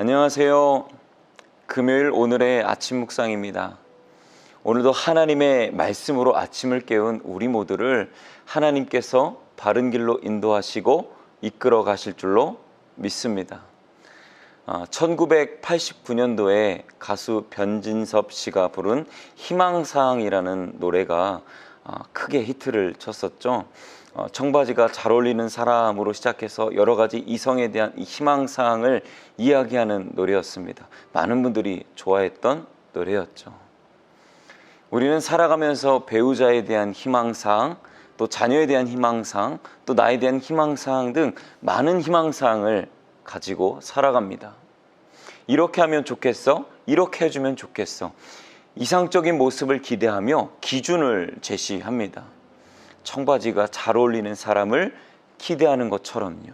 안녕하세요. 금요일 오늘의 아침 묵상입니다. 오늘도 하나님의 말씀으로 아침을 깨운 우리 모두를 하나님께서 바른 길로 인도하시고 이끌어 가실 줄로 믿습니다. 1989년도에 가수 변진섭 씨가 부른 희망사항이라는 노래가 아, 크게 히트를 쳤었죠. 어, 청바지가 잘 어울리는 사람으로 시작해서 여러 가지 이성에 대한 이 희망사항을 이야기하는 노래였습니다. 많은 분들이 좋아했던 노래였죠. 우리는 살아가면서 배우자에 대한 희망사항, 또 자녀에 대한 희망사항, 또 나에 대한 희망사항 등 많은 희망사항을 가지고 살아갑니다. 이렇게 하면 좋겠어? 이렇게 해주면 좋겠어. 이상적인 모습을 기대하며 기준을 제시합니다. 청바지가 잘 어울리는 사람을 기대하는 것처럼요.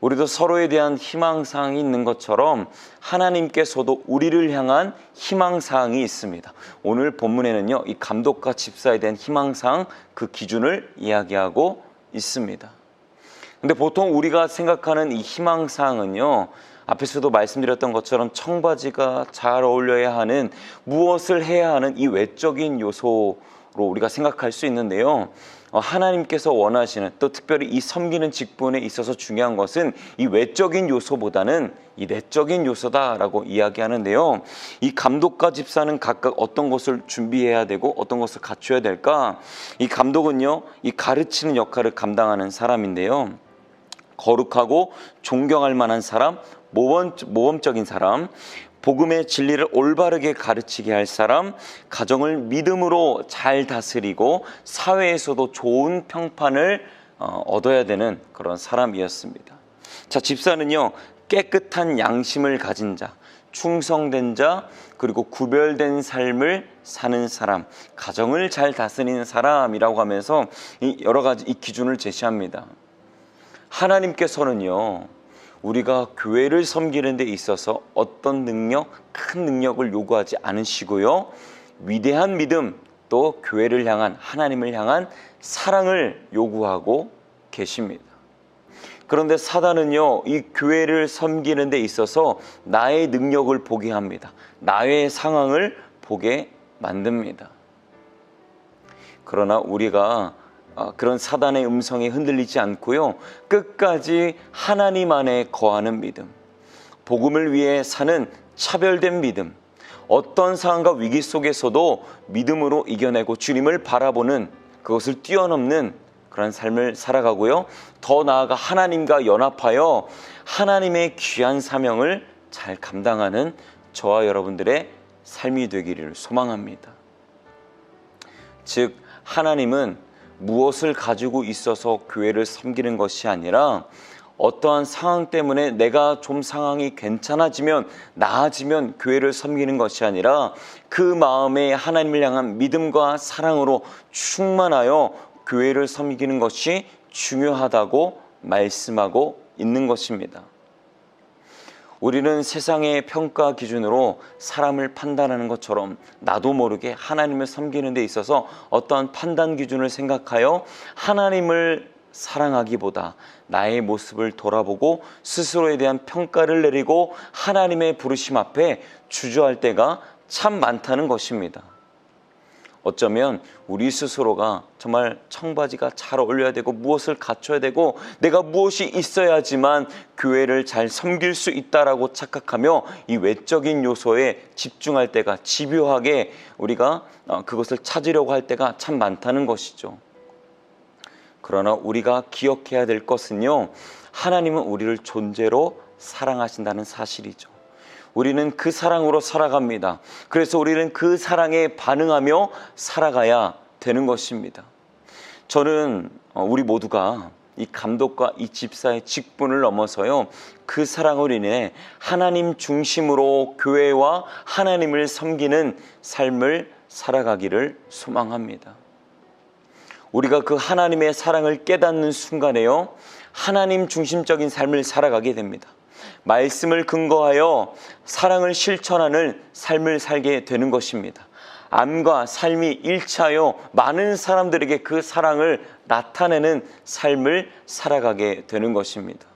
우리도 서로에 대한 희망사항이 있는 것처럼 하나님께서도 우리를 향한 희망사항이 있습니다. 오늘 본문에는요, 이 감독과 집사에 대한 희망사항, 그 기준을 이야기하고 있습니다. 근데 보통 우리가 생각하는 이 희망사항은요, 앞에서도 말씀드렸던 것처럼 청바지가 잘 어울려야 하는 무엇을 해야 하는 이 외적인 요소 우리가 생각할 수 있는데요. 어, 하나님께서 원하시는 또 특별히 이 섬기는 직분에 있어서 중요한 것은 이 외적인 요소보다는 이 내적인 요소다라고 이야기하는데요. 이 감독과 집사는 각각 어떤 것을 준비해야 되고 어떤 것을 갖춰야 될까? 이 감독은요, 이 가르치는 역할을 감당하는 사람인데요. 거룩하고 존경할 만한 사람, 모범, 모범적인 사람, 복음의 진리를 올바르게 가르치게 할 사람, 가정을 믿음으로 잘 다스리고 사회에서도 좋은 평판을 어, 얻어야 되는 그런 사람이었습니다. 자, 집사는요, 깨끗한 양심을 가진 자, 충성된 자, 그리고 구별된 삶을 사는 사람, 가정을 잘 다스리는 사람이라고 하면서 이 여러 가지 이 기준을 제시합니다. 하나님께서는요, 우리가 교회를 섬기는 데 있어서 어떤 능력, 큰 능력을 요구하지 않으시고요. 위대한 믿음, 또 교회를 향한 하나님을 향한 사랑을 요구하고 계십니다. 그런데 사단은요, 이 교회를 섬기는 데 있어서 나의 능력을 보게 합니다. 나의 상황을 보게 만듭니다. 그러나 우리가 아, 그런 사단의 음성에 흔들리지 않고요. 끝까지 하나님 안에 거하는 믿음. 복음을 위해 사는 차별된 믿음. 어떤 상황과 위기 속에서도 믿음으로 이겨내고 주님을 바라보는 그것을 뛰어넘는 그런 삶을 살아가고요. 더 나아가 하나님과 연합하여 하나님의 귀한 사명을 잘 감당하는 저와 여러분들의 삶이 되기를 소망합니다. 즉, 하나님은 무엇을 가지고 있어서 교회를 섬기는 것이 아니라 어떠한 상황 때문에 내가 좀 상황이 괜찮아지면 나아지면 교회를 섬기는 것이 아니라 그 마음에 하나님을 향한 믿음과 사랑으로 충만하여 교회를 섬기는 것이 중요하다고 말씀하고 있는 것입니다. 우리는 세상의 평가 기준으로 사람을 판단하는 것처럼 나도 모르게 하나님을 섬기는 데 있어서 어떠한 판단 기준을 생각하여 하나님을 사랑하기보다 나의 모습을 돌아보고 스스로에 대한 평가를 내리고 하나님의 부르심 앞에 주저할 때가 참 많다는 것입니다. 어쩌면 우리 스스로가 정말 청바지가 잘 어울려야 되고 무엇을 갖춰야 되고 내가 무엇이 있어야지만 교회를 잘 섬길 수 있다라고 착각하며 이 외적인 요소에 집중할 때가 집요하게 우리가 어, 그것을 찾으려고 할 때가 참 많다는 것이죠. 그러나 우리가 기억해야 될 것은요. 하나님은 우리를 존재로 사랑하신다는 사실이죠. 우리는 그 사랑으로 살아갑니다. 그래서 우리는 그 사랑에 반응하며 살아가야 되는 것입니다. 저는 어, 우리 모두가 이 감독과 이 집사의 직분을 넘어서요. 그 사랑으로 인해 하나님 중심으로 교회와 하나님을 섬기는 삶을 살아가기를 소망합니다. 우리가 그 하나님의 사랑을 깨닫는 순간에요. 하나님 중심적인 삶을 살아가게 됩니다. 말씀을 근거하여 사랑을 실천하는 삶을 살게 되는 것입니다. 암과 삶이 일치하여 많은 사람들에게 그 사랑을 나타내는 삶을 살아가게 되는 것입니다.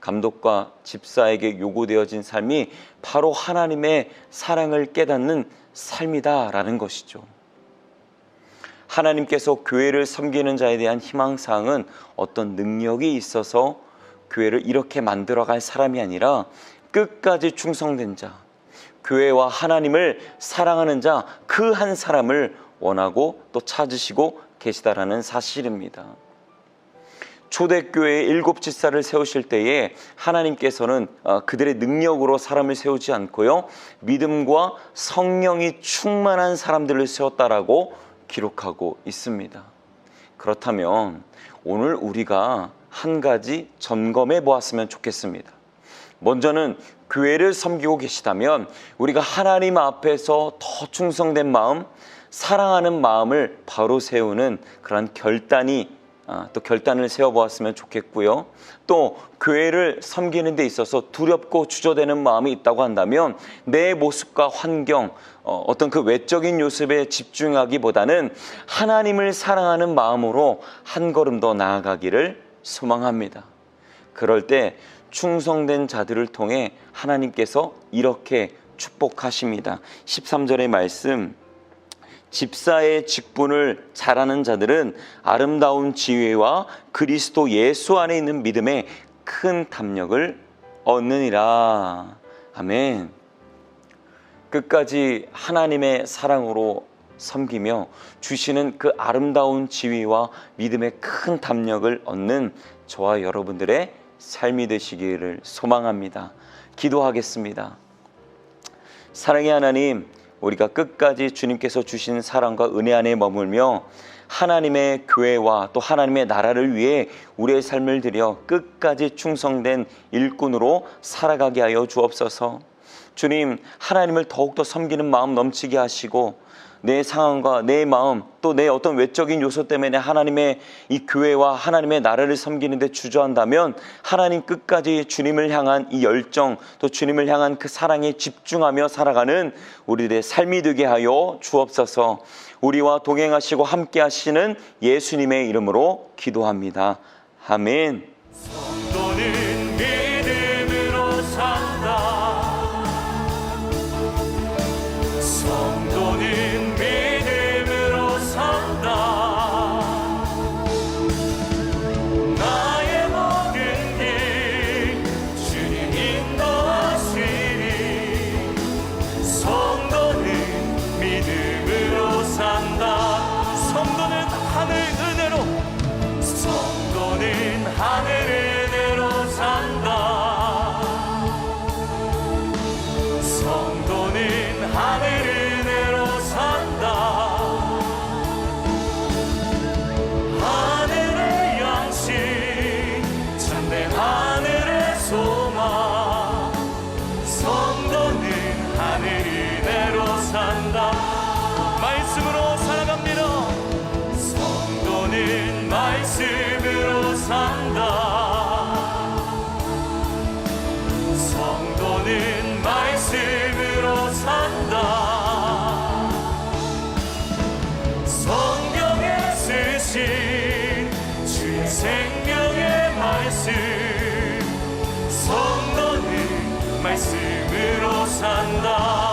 감독과 집사에게 요구되어진 삶이 바로 하나님의 사랑을 깨닫는 삶이다라는 것이죠. 하나님께서 교회를 섬기는 자에 대한 희망사항은 어떤 능력이 있어서 교회를 이렇게 만들어갈 사람이 아니라 끝까지 충성된 자, 교회와 하나님을 사랑하는 자 그 한 사람을 원하고 또 찾으시고 계시다라는 사실입니다. 초대교회의 일곱 집사를 세우실 때에 하나님께서는 어, 그들의 능력으로 사람을 세우지 않고요. 믿음과 성령이 충만한 사람들을 세웠다라고 기록하고 있습니다. 그렇다면 오늘 우리가 한 가지 점검해 보았으면 좋겠습니다. 먼저는 교회를 섬기고 계시다면 우리가 하나님 앞에서 더 충성된 마음, 사랑하는 마음을 바로 세우는 그런 결단이 아, 또 결단을 세워보았으면 좋겠고요. 또 교회를 섬기는 데 있어서 두렵고 주저되는 마음이 있다고 한다면 내 모습과 환경, 어, 어떤 그 외적인 요습에 집중하기보다는 하나님을 사랑하는 마음으로 한 걸음 더 나아가기를 소망합니다. 그럴 때 충성된 자들을 통해 하나님께서 이렇게 축복하십니다. 13절의 말씀 집사의 직분을 잘하는 자들은 아름다운 지혜와 그리스도 예수 안에 있는 믿음에 큰 담력을 얻느니라. 아멘. 끝까지 하나님의 사랑으로 섬기며 주시는 그 아름다운 지위와 믿음의 큰 담력을 얻는 저와 여러분들의 삶이 되시기를 소망합니다. 기도하겠습니다. 사랑의 하나님, 우리가 끝까지 주님께서 주신 사랑과 은혜 안에 머물며 하나님의 교회와 또 하나님의 나라를 위해 우리의 삶을 들여 끝까지 충성된 일꾼으로 살아가게 하여 주옵소서. 주님, 하나님을 더욱더 섬기는 마음 넘치게 하시고 내 상황과 내 마음 또 내 어떤 외적인 요소 때문에 하나님의 이 교회와 하나님의 나라를 섬기는데 주저한다면 하나님 끝까지 주님을 향한 이 열정 또 주님을 향한 그 사랑에 집중하며 살아가는 우리들의 삶이 되게 하여 주옵소서 우리와 동행하시고 함께 하시는 예수님의 이름으로 기도합니다. 아멘. 말씀으로 산다. 성도는 말씀으로 산다. 성경에 쓰신 주의 생명의 말씀. 성도는 말씀으로 산다